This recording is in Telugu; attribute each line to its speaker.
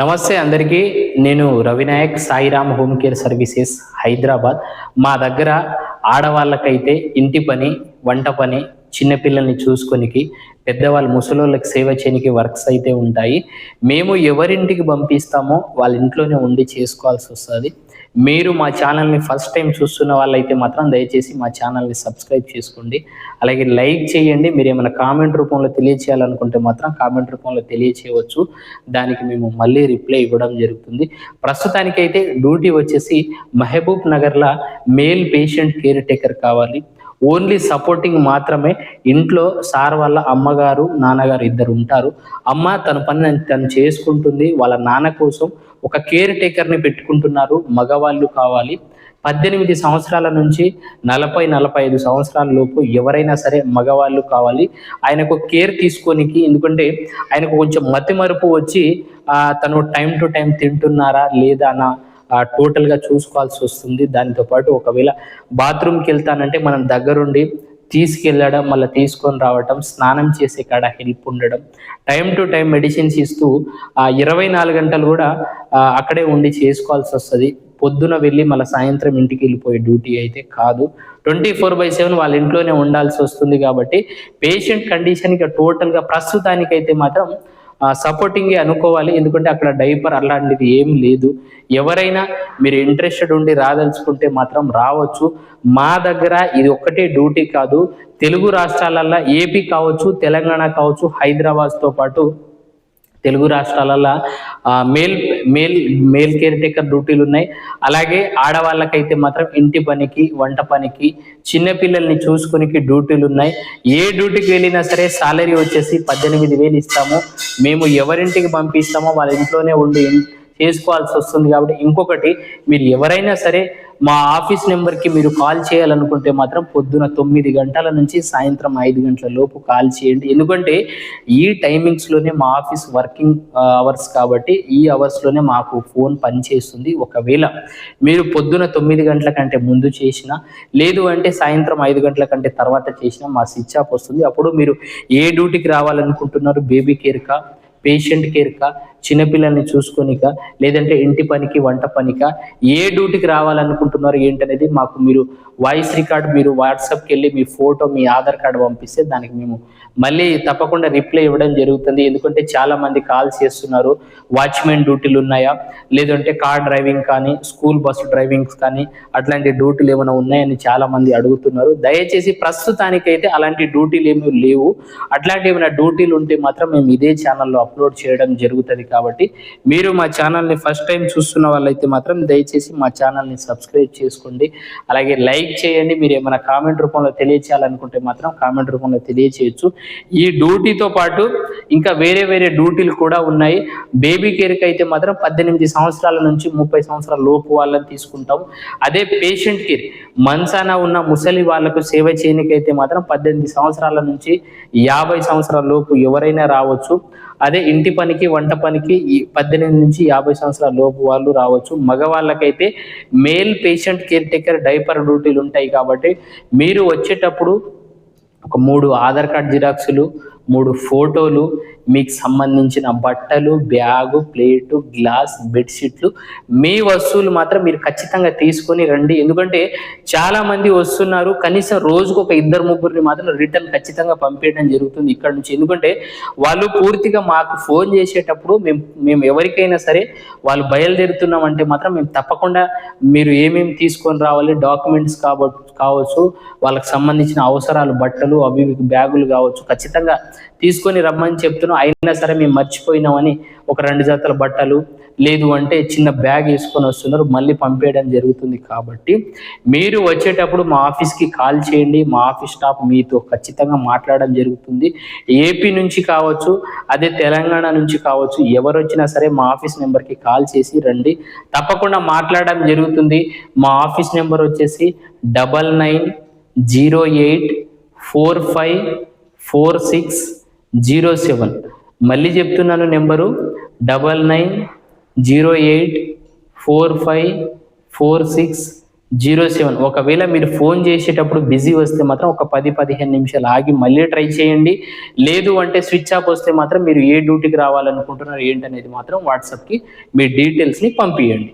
Speaker 1: నమస్తే అందరికీ. నేను Ravinayak Sairam home care services Hyderabad. మా దగ్గర ఆడవాళ్ళకైతే ఇంటి పని వంట పని చిన్నపిల్లల్ని చూసుకొనికి పెద్దవాళ్ళు ముసలోళ్ళకి సేవ చేయనికి వర్క్స్ అయితే ఉంటాయి. మేము ఎవరింటికి పంపిస్తామో వాళ్ళ ఇంట్లోనే ఉండి చేసుకోవాల్సి వస్తుంది. మీరు మా ఛానల్ని ఫస్ట్ టైం చూస్తున్న వాళ్ళైతే మాత్రం దయచేసి మా ఛానల్ని సబ్స్క్రైబ్ చేసుకోండి. అలాగే లైక్ చేయండి. మీరు ఏమైనా కామెంట్ రూపంలో తెలియచేయాలనుకుంటే మాత్రం కామెంట్ రూపంలో తెలియచేయవచ్చు. దానికి మేము మళ్ళీ రిప్లై ఇవ్వడం జరుగుతుంది. ప్రస్తుతానికైతే డ్యూటీ వచ్చేసి మహబూబ్ నగర్లో మేల్ పేషెంట్ కేర్ టేకర్ కావాలి. ఓన్లీ సపోర్టింగ్ మాత్రమే ఇంట్లో సార్ వాళ్ళ అమ్మగారు నాన్నగారు ఇద్దరు ఉంటారు. అమ్మ తన పని తను చేసుకుంటుంది వాళ్ళ నాన్న కోసం ఒక కేర్ టేకర్ని పెట్టుకుంటున్నారు మగవాళ్ళు కావాలి. పద్దెనిమిది సంవత్సరాల నుంచి నలభై నలభై ఐదు సంవత్సరాల లోపు ఎవరైనా సరే మగవాళ్ళు కావాలి. ఆయనకు కేర్ తీసుకోనికి ఎందుకంటే ఆయనకు కొంచెం మతి మరుపు వచ్చి తను టైం టు టైం తింటున్నారా లేదా టోటల్గా గా చూసుకోవాల్సి వస్తుంది. దానితో పాటు ఒకవేళ బాత్రూమ్కి వెళ్తానంటే మనం దగ్గరుండి తీసుకెళ్ళడం మళ్ళీ తీసుకొని రావటం స్నానం చేసే కాడ హెల్ప్ ఉండడం టైం టు టైం మెడిసిన్స్ ఇస్తూ ఆ ఇరవై నాలుగు గంటలు కూడా అక్కడే ఉండి చేసుకోవాల్సి వస్తుంది. పొద్దున వెళ్ళి మళ్ళీ సాయంత్రం ఇంటికి వెళ్ళిపోయే డ్యూటీ అయితే కాదు. ట్వంటీ ఫోర్ బై సెవెన్ వాళ్ళ ఇంట్లోనే ఉండాల్సి వస్తుంది కాబట్టి పేషెంట్ కండిషన్కి టోటల్గా ప్రస్తుతానికైతే మాత్రం సపోర్టింగే అనుకోవాలి. ఎందుకంటే అక్కడ డైపర్ అలాంటిది ఏం లేదు. ఎవరైనా మీరు ఇంట్రెస్టెడ్ ఉండి రాదలుచుకుంటే మాత్రం రావచ్చు. మా దగ్గర ఇది ఒక్కటే డ్యూటీ కాదు. తెలుగు రాష్ట్రాలల్లో ఏపీ కావచ్చు తెలంగాణ కావచ్చు హైదరాబాద్తో పాటు తెలుగు రాష్ట్రాలలో male male male caretaker డ్యూటీలు ఉన్నాయి అలాగే ఆడవాళ్ళకైతే మాత్రం ఇంటి పనికి వంట పనికి చిన్నపిల్లల్ని చూసుకునికి డ్యూటీలు ఉన్నాయి ఏ డ్యూటీకి వెళ్ళినా సరే సాలరీ వచ్చేసి పద్దెనిమిది వేలు ఇస్తాము. మేము ఎవరింటికి పంపిస్తామో వాళ్ళ ఇంట్లోనే ఉండి చేసుకోవాల్సి వస్తుంది కాబట్టి ఇంకొకటి మీరు ఎవరైనా సరే మా ఆఫీస్ నెంబర్కి మీరు కాల్ చేయాలనుకుంటే మాత్రం పొద్దున తొమ్మిది గంటల నుంచి సాయంత్రం ఐదు గంటల లోపు కాల్ చేయండి. ఎందుకంటే ఈ టైమింగ్స్లోనే మా ఆఫీస్ వర్కింగ్ అవర్స్ కాబట్టి ఈ అవర్స్లోనే మాకు ఫోన్ పనిచేస్తుంది. ఒకవేళ మీరు పొద్దున తొమ్మిది గంటల కంటే ముందు చేసినా లేదు అంటే సాయంత్రం ఐదు గంటల కంటే తర్వాత చేసినా మా స్విచ్ ఆఫ్ వస్తుంది. అప్పుడు మీరు ఏ డ్యూటీకి రావాలనుకుంటున్నారు? బేబీ కేర్కా? పేషెంట్ కేర్కా? చిన్నపిల్లల్ని చూసుకొనిక లేదంటే ఇంటి పనికి వంట పనిక ఏ డ్యూటీకి రావాలనుకుంటున్నారు ఏంటనేది మాకు మీరు వాయిస్ రికార్డ్ మీరు వాట్సాప్కి వెళ్ళి మీ ఫోటో మీ ఆధార్ కార్డు పంపిస్తే దానికి మేము మళ్ళీ తప్పకుండా రిప్లై ఇవ్వడం జరుగుతుంది. ఎందుకంటే చాలా మంది కాల్స్ చేస్తున్నారు. వాచ్మెన్ డ్యూటీలు ఉన్నాయా? లేదంటే కార్ డ్రైవింగ్ కానీ స్కూల్ బస్సు డ్రైవింగ్స్ కానీ అట్లాంటి డ్యూటీలు ఏమైనా ఉన్నాయని చాలా మంది అడుగుతున్నారు. దయచేసి ప్రస్తుతానికైతే అలాంటి డ్యూటీలు ఏమీ లేవు. అట్లాంటి ఏమైనా డ్యూటీలు ఉంటే మాత్రం మేము ఇదే ఛానల్లో అప్లోడ్ చేయడం జరుగుతుంది కాబట్టి మీరు మా ఛానల్ని ఫస్ట్ టైం చూస్తున్న వాళ్ళైతే మాత్రం దయచేసి మా ఛానల్ని సబ్స్క్రైబ్ చేసుకోండి. అలాగే లైక్ చేయండి. మీరు ఏమైనా కామెంట్ రూపంలో తెలియచేయాలనుకుంటే మాత్రం కామెంట్ రూపంలో తెలియచేయచ్చు. ఈ డ్యూటీతో పాటు ఇంకా వేరే వేరే డ్యూటీలు కూడా ఉన్నాయి. బేబీ కేర్కి అయితే మాత్రం పద్దెనిమిది సంవత్సరాల నుంచి ముప్పై సంవత్సరాల లోపు వాళ్ళని తీసుకుంటాం. అదే పేషెంట్ కేర్ మన్సాన ఉన్న ముసలి వాళ్ళకు సేవ చేయనికైతే మాత్రం పద్దెనిమిది సంవత్సరాల నుంచి యాభై సంవత్సరాల లోపు ఎవరైనా రావచ్చు. అదే ఇంటి పనికి వంట పనికి ఈ పద్దెనిమిది నుంచి యాభై సంవత్సరాల లోపు వాళ్ళు రావచ్చు. మగవాళ్ళకైతే male patient caretaker diaper డ్యూటీలు ఉంటాయి కాబట్టి మీరు వచ్చేటప్పుడు ఒక మూడు ఆధార్ కార్డ్ జిరాక్సులు మూడు ఫోటోలు మీకు సంబంధించిన బట్టలు బ్యాగు ప్లేటు గ్లాస్ బెడ్షీట్లు. మీ వస్తువులు మాత్రం మీరు ఖచ్చితంగా తీసుకొని రండి. ఎందుకంటే చాలా మంది వస్తున్నారు కనీసం రోజుకు ఒక ఇద్దరు ముగ్గురిని మాత్రం రిటర్న్ ఖచ్చితంగా పంపించడం జరుగుతుంది ఇక్కడ నుంచి. ఎందుకంటే వాళ్ళు పూర్తిగా మాకు ఫోన్ చేసేటప్పుడు మేము మేము ఎవరికైనా సరే వాళ్ళు బయలుదేరుతున్నాం అంటే మాత్రం మేము తప్పకుండా మీరు ఏమేమి తీసుకొని రావాలి డాక్యుమెంట్స్ కాబట్టి కావచ్చు వాళ్ళకి సంబంధించిన అవసరాలు బట్టలు అవి బ్యాగులు కావచ్చు ఖచ్చితంగా తీసుకొని రమ్మని చెప్తున్నాం అయినా సరే మేము మర్చిపోయినామని ఒక రెండు జతల బట్టలు లేదు అంటే చిన్న బ్యాగ్ వేసుకొని వస్తున్నారు మళ్ళీ పంపేయడం జరుగుతుంది కాబట్టి మీరు వచ్చేటప్పుడు మా ఆఫీస్కి కాల్ చేయండి మా ఆఫీస్ స్టాఫ్ మీతో ఖచ్చితంగా మాట్లాడడం జరుగుతుంది. ఏపీ నుంచి కావచ్చు అదే తెలంగాణ నుంచి కావచ్చు ఎవరు వచ్చినా సరే మా ఆఫీస్ నెంబర్కి కాల్ చేసి రండి. తప్పకుండా మాట్లాడడం జరుగుతుంది. మా ఆఫీస్ నెంబర్ వచ్చేసి double nine zero eight four five four six zero seven. మళ్ళీ చెప్తున్నాను number double nine zero eight four five four six zero seven. ఒకవేళ మీరు ఫోన్ చేసేటప్పుడు బిజీ వస్తే మాత్రం ఒక పది పదిహేను నిమిషాలు ఆగి మళ్ళీ ట్రై చేయండి. లేదు అంటే స్విచ్ ఆఫ్ వస్తే మాత్రం మీరు ఏ డ్యూటీకి రావాలనుకుంటున్నారు ఏంటనేది మాత్రం వాట్సాప్కి మీ డీటెయిల్స్ని పంపించండి